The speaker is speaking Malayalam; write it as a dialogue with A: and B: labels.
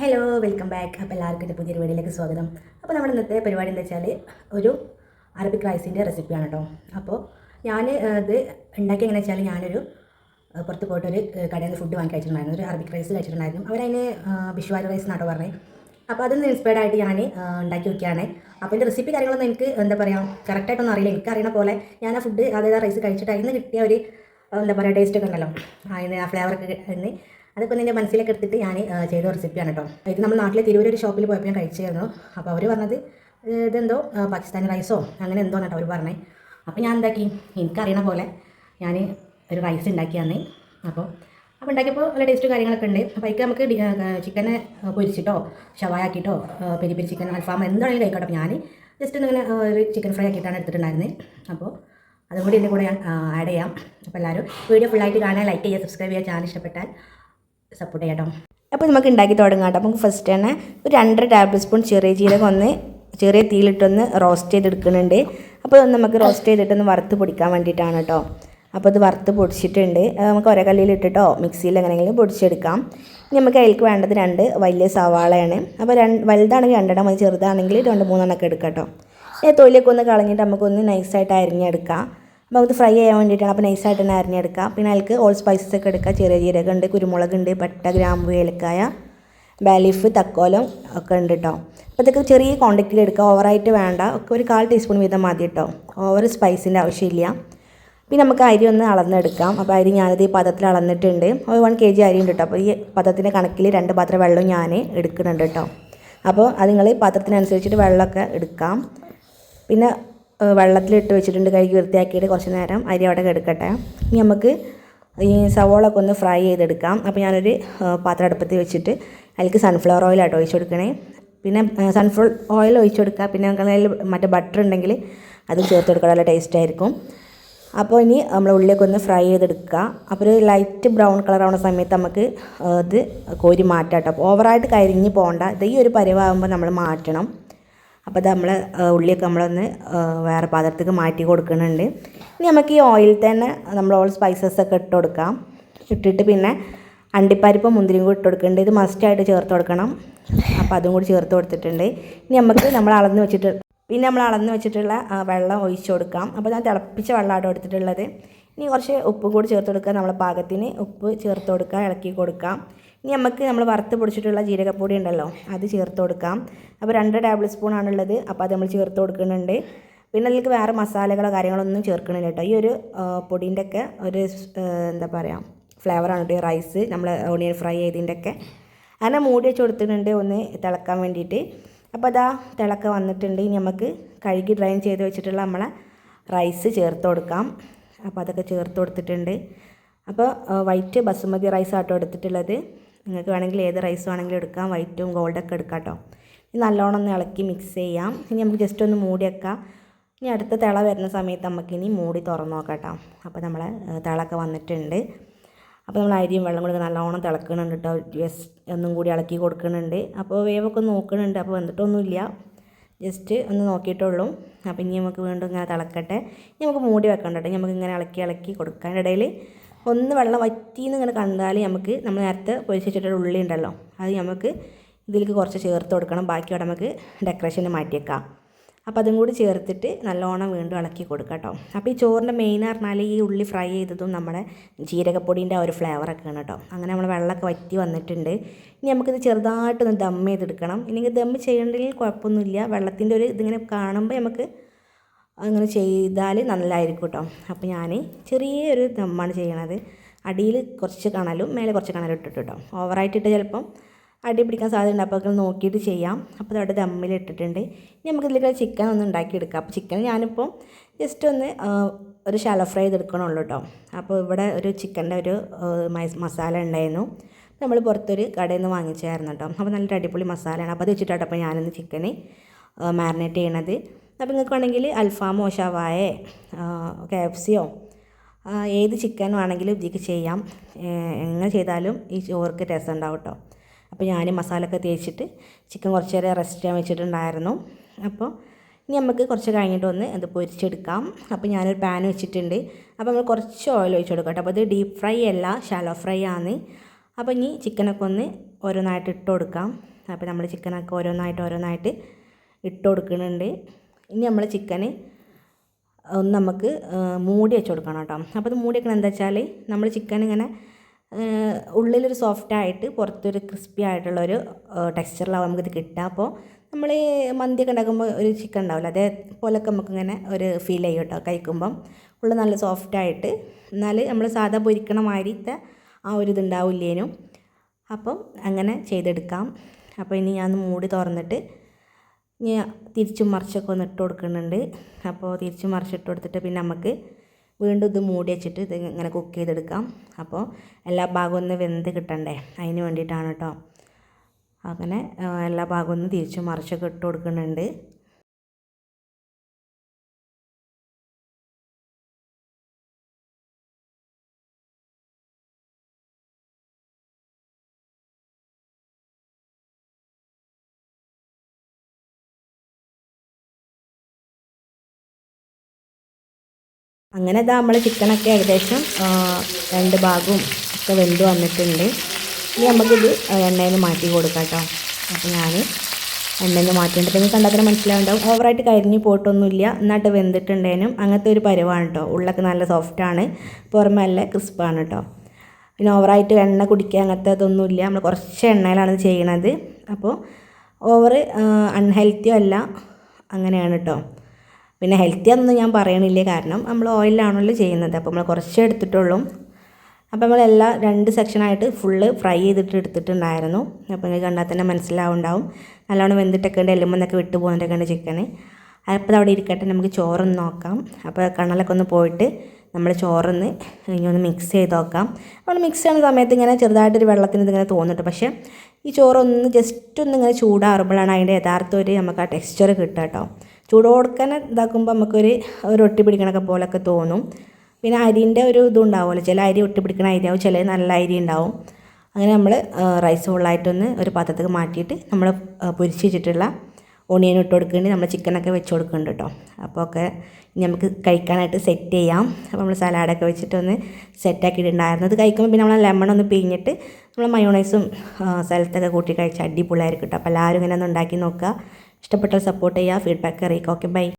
A: ഹലോ വെൽക്കം ബാക്ക് അപ്പോൾ എല്ലാവർക്കും പുതിയ വീഡിയോയിലേക്ക് സ്വാഗതം. അപ്പോൾ നമ്മുടെ ഇന്നത്തെ പരിപാടി എന്താ വെച്ചാൽ ഒരു അറബിക് റൈസിന്റെ റെസിപ്പിയാണ് കേട്ടോ അപ്പോൾ ഞാൻ ഇത് ഉണ്ടാക്കി എങ്ങനെ വെച്ചാൽ ഞാനൊരു പുറത്ത് പോയിട്ട് ഒരു കടയിൽ നിന്ന് ഫുഡ് വാങ്ങി കഴിച്ചിട്ടുണ്ടായിരുന്നു. ഒരു അറബിക് റൈസ് കഴിച്ചിട്ടുണ്ടായിരുന്നു. അവരതിന് ബിഷ്വാരി റൈസ് എന്നാട്ടോ പറഞ്ഞത് അപ്പോൾ അതിൽ നിന്ന് ഇൻസ്പയർഡ് ആയിട്ട് ഞാൻ ഉണ്ടാക്കി വയ്ക്കുകയാണ് അപ്പോൾ എന്റെ റെസിപ്പി കാര്യങ്ങളൊന്നും എനിക്ക് എന്താ പറയുക കറക്റ്റായിട്ടൊന്നും അറിയില്ല. എനിക്ക് അറിയണ പോലെ ഞാൻ ആ ഫുഡ് അതായത് റൈസ് കഴിച്ചിട്ട് അതിൽ നിന്ന് കിട്ടിയ ഒരു എന്താ പറയുക ടേസ്റ്റ് ഒക്കെ ഉണ്ടല്ലോ. അതിന് ആ ഫ്ലേവറൊക്കെ അതിന് അതൊക്കെ എന്റെ മനസ്സിലേക്ക് എടുത്തിട്ട് ഞാൻ ചെയ്ത റെസിപ്പിയാണ് കേട്ടോ ഇത് നമ്മൾ നാട്ടിലെ തിരൂർ ഒരു ഷോപ്പിൽ പോയപ്പോൾ ഞാൻ കഴിച്ചായിരുന്നു. അപ്പോൾ അവർ പറഞ്ഞത് ഇതെന്തോ പാകിസ്ഥാനി റൈസോ അങ്ങനെ എന്തോ കേട്ടോ അവർ പറഞ്ഞത് അപ്പോൾ ഞാൻ എന്താക്കി എനിക്കറിയണ പോലെ ഞാൻ ഒരു റൈസ് ഉണ്ടാക്കിയാന്നേ അപ്പോൾ അപ്പോൾ ഉണ്ടാക്കിയപ്പോൾ നല്ല ടേസ്റ്റ് കാര്യങ്ങളൊക്കെ ഉണ്ട് അപ്പോൾ അതിക്ക് നമുക്ക് ചിക്കനെ പൊരിച്ചിട്ടോ ഷവായ ആക്കിയിട്ടോ പെരി പെരി ചിക്കൻ അൽഫാം എന്താണെങ്കിലും കഴിക്കട്ടെ ഞാൻ ജസ്റ്റ് ഇങ്ങനെ ഒരു ചിക്കൻ ഫ്രൈ ആക്കിയിട്ടാണ് എടുത്തിട്ടുണ്ടായിരുന്നത് അപ്പോൾ അതും കൂടി കൂടെ ഞാൻ ആഡ് ചെയ്യാം. അപ്പോൾ എല്ലാവരും വീഡിയോ ഫുള്ളായിട്ട് കാണാൻ ലൈക്ക് ചെയ്യുക സബ്സ്ക്രൈബ് ചെയ്യുക ചാനൽ ഇഷ്ടപ്പെട്ടാൽ. സപ്പോർട്ട് ചെയ്യാം കേട്ടോ.
B: അപ്പോൾ നമുക്ക് ഉണ്ടാക്കി തുടങ്ങാം കേട്ടോ. നമുക്ക് ഫസ്റ്റ് തന്നെ ഒരു രണ്ടര ടേബിൾ സ്പൂൺ ചെറിയ ജീരകം ഒന്ന് ചെറിയ തീയിലിട്ടൊന്ന് റോസ്റ്റ് ചെയ്തെടുക്കുന്നുണ്ട്. അപ്പോൾ ഒന്ന് നമുക്ക് റോസ്റ്റ് ചെയ്തിട്ടൊന്ന് വറുത്ത് പൊടിക്കാൻ വേണ്ടിയിട്ടാണ് കേട്ടോ. അപ്പോൾ അത് വറുത്ത് പൊടിച്ചിട്ടുണ്ട്. അത് നമുക്ക് ഒരേ കല്ലിൽ ഇട്ടിട്ടോ മിക്സിയിൽ എങ്ങനെയെങ്കിലും പൊടിച്ചെടുക്കാം. ഇനി നമുക്ക് അതിലേക്ക് വേണ്ടത് രണ്ട് വലിയ സവാളയാണ്. അപ്പോൾ രണ്ട് വലുതാണെങ്കിൽ രണ്ടെണ്ണം മതി ചെറുതാണെങ്കിൽ രണ്ട് മൂന്നെണ്ണമൊക്കെ എടുക്കാം കേട്ടോ തൊലിയൊക്കെ ഒന്ന് കളഞ്ഞിട്ട് നമുക്കൊന്ന് നൈസായിട്ട് അരിഞ്ഞെടുക്കാം. അപ്പോൾ അത് ഫ്രൈ ചെയ്യാൻ വേണ്ടിയിട്ടാണ് അപ്പോൾ നൈസായിട്ട് തന്നെ അരിഞ്ഞെടുക്കുക പിന്നെ അതിലേക്ക് ഓൾ സ്പൈസസ് ഒക്കെ എടുക്കുക ചെറിയ ജീരകം ഉണ്ട് കുരുമുളക് ഉണ്ട് പട്ട ഗ്രാമ്പു ഏലക്കായ ബാലീഫ് തക്കോലം ഒക്കെ ഉണ്ട് കേട്ടോ അപ്പോൾ ഇതൊക്കെ ചെറിയ ക്വാണ്ടിറ്റിയിൽ എടുക്കുക ഓവറായിട്ട് വേണ്ട. ഒക്കെ ഒരു കാൽ ടീസ്പൂൺ വീതം മതി കേട്ടോ ഓവർ സ്പൈസിന്റെ ആവശ്യമില്ല പിന്നെ നമുക്ക് അരി ഒന്ന് അളന്നെടുക്കാം. അപ്പോൾ അരി ഞാനത് ഈ പദത്തിൽ അളന്നിട്ടുണ്ട്. ഒരു വൺ കെ ജി അരി ഉണ്ട് കേട്ടോ അപ്പോൾ ഈ പദത്തിന്റെ കണക്കിൽ രണ്ട് പാത്രം വെള്ളം ഞാൻ എടുക്കുന്നുണ്ട് കേട്ടോ അപ്പോൾ അത് നിങ്ങൾ പാത്രത്തിനനുസരിച്ചിട്ട് വെള്ളമൊക്കെ എടുക്കാം. പിന്നെ വെള്ളത്തിലിട്ട് വെച്ചിട്ടുണ്ട്. കഴുകി വൃത്തിയാക്കിയിട്ട് കുറച്ച് നേരം അരി അവിടെ കിടക്കട്ടെ. ഇനി നമുക്ക് ഈ സവോളൊക്കെ ഒന്ന് ഫ്രൈ ചെയ്തെടുക്കാം. അപ്പോൾ ഞാനൊരു പാത്രം അടുപ്പത്ത് വെച്ചിട്ട് അതിലേക്ക് സൺഫ്ലവർ ഓയിലാട്ടോ ഒഴിച്ച് കൊടുക്കണേ. പിന്നെ സൺഫ്ലവർ ഓയിൽ ഒഴിച്ച് കൊടുക്കുക പിന്നെ നമുക്ക് അതിൽ മറ്റേ ബട്ടർ ഉണ്ടെങ്കിൽ അത് ചേർത്ത് കൊടുക്കുക നല്ല ടേസ്റ്റ് ആയിരിക്കും. അപ്പോൾ ഇനി നമ്മൾ ഉള്ളിലേക്ക് ഒന്ന് ഫ്രൈ ചെയ്തെടുക്കുക. അപ്പോൾ ഒരു ലൈറ്റ് ബ്രൗൺ കളർ ആവുന്ന സമയത്ത് നമുക്ക് ഇത് കോരി മാറ്റാം കേട്ടോ അപ്പോൾ ഓവറായിട്ട് കരിഞ്ഞ് പോകണ്ട. ഇത് ഈ ഒരു പരിവാകുമ്പോൾ നമ്മൾ മാറ്റണം. അപ്പോൾ അത് നമ്മൾ ഉള്ളിയൊക്കെ നമ്മളൊന്ന് വേറെ പാത്രത്തേക്ക് മാറ്റി കൊടുക്കുന്നുണ്ട്. ഇനി നമുക്ക് ഈ ഓയിലിൽ തന്നെ നമ്മൾ ഓൾ സ്പൈസസ് ഒക്കെ ഇട്ട് കൊടുക്കാം. ഇട്ടിട്ട് പിന്നെ അണ്ടിപ്പരിപ്പ് മുന്തിരിയും കൂടി ഇട്ട് കൊടുക്കുന്നുണ്ട്. ഇത് മസ്റ്റായിട്ട് ചേർത്ത് കൊടുക്കണം. അപ്പോൾ അതും കൂടി ചേർത്ത് കൊടുത്തിട്ടുണ്ട്. ഇനി നമുക്ക് നമ്മൾ അളന്ന് വെച്ചിട്ട് പിന്നെ നമ്മൾ അളന്ന് വെച്ചിട്ടുള്ള വെള്ളം ഒഴിച്ച് കൊടുക്കാം. അപ്പോൾ ഞാൻ തിളപ്പിച്ച വെള്ളമാണ് എടുത്തിട്ടുള്ളത്. ഇനി കുറച്ച് ഉപ്പ് കൂടി ചേർത്ത് കൊടുക്കുക നമ്മളെ പാകത്തിന് ഉപ്പ് ചേർത്ത് കൊടുക്കുക ഇളക്കി കൊടുക്കാം. ഇനി നമുക്ക് നമ്മൾ വറുത്ത് പൊടിച്ചിട്ടുള്ള ജീരകപ്പൊടി ഉണ്ടല്ലോ അത് ചേർത്ത് കൊടുക്കാം. അപ്പോൾ രണ്ട് ടേബിൾ സ്പൂൺ ആണുള്ളത് അപ്പോൾ അത് നമ്മൾ ചേർത്ത് കൊടുക്കുന്നുണ്ട്. പിന്നെ അതിലേക്ക് വേറെ മസാലകളോ കാര്യങ്ങളോ ഒന്നും ചേർക്കണില്ല കേട്ടോ. ഈ ഒരു പൊടീന്റെ ഒക്കെ ഒരു എന്താ പറയുക ഫ്ലേവറാണ് കേട്ടോ റൈസ് നമ്മൾ ഓണിയൻ ഫ്രൈ ചെയ്തതിന്റെ ഒക്കെ. അങ്ങനെ മൂടി വെച്ച് കൊടുത്തിട്ടുണ്ട് ഒന്ന് തിളക്കാൻ വേണ്ടിയിട്ട്. അപ്പോൾ അതാ തിളക്ക വന്നിട്ടുണ്ട്. ഇനി നമുക്ക് കഴുകി ഡ്രൈൻ ചെയ്ത് വെച്ചിട്ടുള്ള നമ്മളെ റൈസ് ചേർത്ത് കൊടുക്കാം. അപ്പോൾ അതൊക്കെ ചേർത്ത് കൊടുത്തിട്ടുണ്ട്. അപ്പോൾ വൈറ്റ് ബസുമതി റൈസ് ആട്ടോ എടുത്തിട്ടുള്ളത്. നിങ്ങൾക്ക് വേണമെങ്കിൽ ഏത് റൈസ് വേണമെങ്കിലും എടുക്കാം. വൈറ്റും ഗോൾഡൊക്കെ എടുക്കാം കേട്ടോ നല്ലോണം ഒന്ന് ഇളക്കി മിക്സ് ചെയ്യാം. ഇനി നമുക്ക് ജസ്റ്റ് ഒന്ന് മൂടി വെക്കാം. ഇനി അടുത്ത തിള വരുന്ന സമയത്ത് നമുക്കിനി മൂടി തുറന്ന് നോക്കാം അപ്പോൾ നമ്മളെ തിളൊക്കെ വന്നിട്ടുണ്ട്. അപ്പോൾ നമ്മൾ അരിയും വെള്ളം കൂടി നല്ലോണം തിളക്കുന്നുണ്ട് കേട്ടോ ജസ്റ്റ് ഒന്നും കൂടി ഇളക്കി കൊടുക്കുന്നുണ്ട് അപ്പോൾ വേവൊക്കെ നോക്കുന്നുണ്ട് അപ്പോൾ വന്നിട്ടൊന്നുമില്ല. ജസ്റ്റ് ഒന്ന് നോക്കിയിട്ടുള്ളൂ അപ്പോൾ ഇനി നമുക്ക് വീണ്ടും ഇങ്ങനെ തിളക്കട്ടെ. ഇനി നമുക്ക് മൂടി വെക്കണ്ട കേട്ടോ നമുക്ക് ഇങ്ങനെ ഇളക്കി ഇളക്കി കൊടുക്കാൻ ഇടയിൽ ഒന്ന് വെള്ളം വറ്റിന്ന് ഇങ്ങനെ കണ്ടാൽ നമുക്ക് നമ്മൾ നേരത്തെ പൊരിച്ച് വെച്ചിട്ടൊരു ഉള്ളി ഉണ്ടല്ലോ അത് നമുക്ക് ഇതിലേക്ക് കുറച്ച് ചേർത്ത് കൊടുക്കണം. ബാക്കി അവിടെ നമുക്ക് ഡെക്കറേഷന് മാറ്റിയേക്കാം അപ്പോൾ അതും കൂടി ചേർത്തിട്ട് നല്ലോണം വീണ്ടും ഇളക്കി കൊടുക്കാം കേട്ടോ. അപ്പോൾ ഈ ചോറിന്റെ മെയിൻ പറഞ്ഞാൽ ഈ ഉള്ളി ഫ്രൈ ചെയ്തതും നമ്മുടെ ജീരകപ്പൊടീന്റെ ആ ഒരു ഫ്ലേവറൊക്കെയാണ് കേട്ടോ. അങ്ങനെ നമ്മൾ വെള്ളമൊക്കെ വറ്റി വന്നിട്ടുണ്ട്. ഇനി നമുക്കിത് ചെറുതായിട്ടൊന്ന് ദം ചെയ്തെടുക്കണം. ഇല്ലെങ്കിൽ ദം ചെയ്യണമെങ്കിൽ കുഴപ്പമൊന്നുമില്ല. വെള്ളത്തിന്റെ ഒരു ഇതിങ്ങനെ കാണുമ്പോൾ നമുക്ക് അങ്ങനെ ചെയ്താൽ നല്ലതായിരിക്കും കേട്ടോ അപ്പോൾ ഞാൻ ചെറിയൊരു ദമ്മാണ് ചെയ്യണത്. അടിയിൽ കുറച്ച് കണലും മേലെ കുറച്ച് കണലും ഇട്ടിട്ട് കേട്ടോ ഓവറായിട്ടിട്ട് ചിലപ്പം അടി പിടിക്കാൻ സാധ്യതയുണ്ട്. അപ്പോൾ അത് നോക്കിയിട്ട് ചെയ്യാം. അപ്പോൾ അതവിടെ ദമ്മിൽ ഇട്ടിട്ടുണ്ട്. ഇനി നമുക്ക് ഇതിലേക്ക് ചിക്കൻ ഒന്ന് ഉണ്ടാക്കിയെടുക്കാം. അപ്പോൾ ചിക്കൻ ഞാനിപ്പോൾ ജസ്റ്റ് ഒന്ന് ഒരു ഷാലോ ഫ്രൈ ചെയ്തെടുക്കണുള്ളൂ കേട്ടോ അപ്പോൾ ഇവിടെ ഒരു ചിക്കന്റെ ഒരു മസാല ഉണ്ടായിരുന്നു. നമ്മൾ പുറത്തൊരു കടയിൽ നിന്ന് വാങ്ങിച്ചായിരുന്നു കേട്ടോ. അപ്പോൾ നല്ലൊരു അടിപൊളി മസാലയാണ്. അപ്പോൾ അത് വെച്ചിട്ടാണ് അപ്പോൾ ഞാനിന്ന് ചിക്കന് മാരിനേറ്റ് ചെയ്യണത്. അപ്പോൾ നിങ്ങൾക്ക് വേണമെങ്കിൽ അൽഫാമോ ഷവായേ കെ എഫ് സിയോ ഏത് ചിക്കൻ വേണമെങ്കിലും ഇതിക്ക് ചെയ്യാം. എങ്ങനെ ചെയ്താലും ഈ ചോർക്ക് രസം ഉണ്ടാവും കേട്ടോ അപ്പോൾ ഞാൻ മസാലയൊക്കെ തേച്ചിട്ട് ചിക്കൻ കുറച്ച് നേരം റെസ്റ്റ് ചെയ്യാൻ വെച്ചിട്ടുണ്ടായിരുന്നു. അപ്പോൾ ഇനി നമുക്ക് കുറച്ച് കഴിഞ്ഞിട്ട് വന്ന് അത് പൊരിച്ചെടുക്കാം. അപ്പോൾ ഞാനൊരു പാൻ വെച്ചിട്ടുണ്ട്. അപ്പോൾ നമ്മൾ കുറച്ച് ഓയിൽ ഒഴിച്ച് കേട്ടോ അപ്പോൾ ഇത് ഡീപ്പ് ഫ്രൈ അല്ല ഷാലോ ഫ്രൈ ആണ്. അപ്പോൾ ഇനി ചിക്കനൊക്കെ ഒന്ന് ഓരോന്നായിട്ട് ഇട്ട് കൊടുക്കാം. അപ്പോൾ നമ്മൾ ചിക്കനൊക്കെ ഓരോന്നായിട്ട് ഓരോന്നായിട്ട് ഇട്ട് കൊടുക്കുന്നുണ്ട്. ഇനി നമ്മൾ ചിക്കന് ഒന്ന് നമുക്ക് മൂടി വെച്ച് കൊടുക്കണം കേട്ടോ. അപ്പോൾ അത് മൂടി വെക്കണം എന്താ വെച്ചാൽ നമ്മൾ ചിക്കൻ ഇങ്ങനെ ഉള്ളിലൊരു സോഫ്റ്റ് ആയിട്ട് പുറത്തൊരു ക്രിസ്പി ആയിട്ടുള്ളൊരു ടെക്സ്ചറിലാവും നമുക്കിത് കിട്ടുക. അപ്പോൾ നമ്മൾ മന്തിയൊക്കെ ഉണ്ടാക്കുമ്പോൾ ഒരു ചിക്കൻ ഉണ്ടാവില്ല അതേപോലൊക്കെ നമുക്കിങ്ങനെ ഒരു ഫീൽ ചെയ്യും കേട്ടോ കഴിക്കുമ്പം. ഉള്ളിൽ നല്ല സോഫ്റ്റ് ആയിട്ട്. എന്നാൽ നമ്മൾ സാധാ പൊരിക്കണ മാതിരിത്തെ ആ ഒരു ഇതുണ്ടാവില്ലേനും അപ്പം അങ്ങനെ ചെയ്തെടുക്കാം. അപ്പോൾ ഇനി ഞാൻ മൂടി തുറന്നിട്ട് ഇനി തിരിച്ചും മറിച്ചൊക്കെ ഒന്ന് ഇട്ട് കൊടുക്കുന്നുണ്ട്. അപ്പോൾ തിരിച്ചും മറിച്ചിട്ട് കൊടുത്തിട്ട് പിന്നെ നമുക്ക് വീണ്ടും ഇത് മൂടി വെച്ചിട്ട് ഇത് ഇങ്ങനെ കുക്ക് ചെയ്തെടുക്കാം. അപ്പോൾ എല്ലാ ഭാഗവും ഒന്ന് വെന്ത് കിട്ടണ്ടേ? അതിന് വേണ്ടിയിട്ടാണ് കേട്ടോ. അങ്ങനെ എല്ലാ ഭാഗവും ഒന്ന് തിരിച്ചും മറിച്ചൊക്കെ ഇട്ട് കൊടുക്കുന്നുണ്ട്. അങ്ങനെ ഇതാ നമ്മൾ ചിക്കനൊക്കെ ഏകദേശം രണ്ട് ഭാഗവും ഒക്കെ വെന്ത് വന്നിട്ടുണ്ട്. ഇനി നമുക്കിത് എണ്ണയിൽ മാറ്റി കൊടുക്കാം കേട്ടോ അപ്പോൾ ഞാൻ എണ്ണയിൽ മാറ്റിയിട്ട് നിങ്ങൾ കണ്ടാൽ തന്നെ മനസ്സിലാവുണ്ടാവും. ഓവറായിട്ട് കരിഞ്ഞ് പോയിട്ടൊന്നുമില്ല. എന്നിട്ട് വെന്തിട്ടുണ്ടേനും അങ്ങനത്തെ ഒരു പരുവാണ് കേട്ടോ ഉള്ളൊക്കെ നല്ല സോഫ്റ്റാണ് പുറമെ നല്ല ക്രിസ്പാണ് കേട്ടോ പിന്നെ ഓവറായിട്ട് എണ്ണ കുടിക്കുക അങ്ങനത്തെ ഇതൊന്നുമില്ല. നമ്മൾ കുറച്ച് എണ്ണയിലാണ് ചെയ്യണത്. അപ്പോൾ ഓവർ അൺഹെൽത്തിയും അല്ല. അങ്ങനെയാണ് കേട്ടോ പിന്നെ ഹെൽത്തി ആണെന്ന് ഞാൻ പറയണില്ല. കാരണം നമ്മൾ ഓയിലാണല്ലോ ചെയ്യുന്നത്. അപ്പോൾ നമ്മൾ കുറച്ചേ എടുത്തിട്ടുള്ളൂ. അപ്പോൾ നമ്മളെല്ലാം രണ്ട് സെക്ഷനായിട്ട് ഫുള്ള് ഫ്രൈ ചെയ്തിട്ട് എടുത്തിട്ടുണ്ടായിരുന്നു. അപ്പോൾ നിങ്ങൾക്ക് കണ്ടാൽ തന്നെ മനസ്സിലാവുണ്ടാവും. നല്ലോണം വെന്തിട്ടൊക്കെ ഉണ്ട്. എല്ലുമ്പോൾ എന്നൊക്കെ വിട്ടു ഉണ്ട് ചിക്കന് അപ്പോൾ അവിടെ ഇരിക്കട്ടെ നമുക്ക് ചോറൊന്ന് നോക്കാം. അപ്പോൾ കണലൊക്കെ ഒന്ന് പോയിട്ട് നമ്മൾ ചോറൊന്ന് ഇനി ഒന്ന് മിക്സ് ചെയ്ത് നോക്കാം. നമ്മൾ മിക്സ് ചെയ്യുന്ന സമയത്ത് ഇങ്ങനെ ചെറുതായിട്ടൊരു വെള്ളത്തിന് ഇതിങ്ങനെ തോന്നിട്ട് പക്ഷേ ഈ ചോറൊന്ന് ജസ്റ്റ് ഒന്ന് ഇങ്ങനെ ചൂടാറുമ്പോഴാണ് അതിന്റെ യഥാർത്ഥ ഒരു നമുക്ക് ആ ടെക്സ്ചർ കിട്ടുക കേട്ടോ. ചൂടോടുക്കനെ ഇതാക്കുമ്പോൾ നമുക്കൊരു ഒരു ഒട്ടി പിടിക്കണൊക്കെ പോലൊക്കെ തോന്നും. പിന്നെ അരിന്റെ ഒരു ഇതുണ്ടാവുമല്ലോ ചില അരി ഒട്ടി പിടിക്കണ അരിയാവും ചില നല്ല അരി ഉണ്ടാവും. അങ്ങനെ നമ്മൾ റൈസ് ഫുള്ളായിട്ടൊന്ന് ഒരു പാത്രത്തിൽ മാറ്റിയിട്ട് നമ്മൾ പൊരിച്ച് വെച്ചിട്ടുള്ള ഓണിയൻ ഇട്ട് കൊടുക്കുന്നുണ്ട്. നമ്മൾ ചിക്കനൊക്കെ വെച്ച് കൊടുക്കുന്നുണ്ട് കേട്ടോ. അപ്പോൾ ഒക്കെ നമുക്ക് കഴിക്കാനായിട്ട് സെറ്റ് ചെയ്യാം. അപ്പോൾ നമ്മൾ സലാഡൊക്കെ വെച്ചിട്ടൊന്ന് സെറ്റാക്കിയിട്ടുണ്ടായിരുന്നു അത് കഴിക്കുമ്പോൾ പിന്നെ നമ്മൾ ലെമൺ ഒന്ന് പിഴിഞ്ഞിട്ട് നമ്മൾ മയോണൈസും സ്ഥലത്തൊക്കെ കൂട്ടി കഴിച്ച് അടിപൊളിയായിരിക്കും കേട്ടോ. അപ്പോൾ എല്ലാവരും ഇങ്ങനെ ഒന്ന് ഉണ്ടാക്കി നോക്കുക. ഇഷ്ടപ്പെട്ടാൽ സപ്പോർട്ട് ചെയ്യുക ഫീഡ്ബാക്ക് അറിയിക്കുക. Okay bye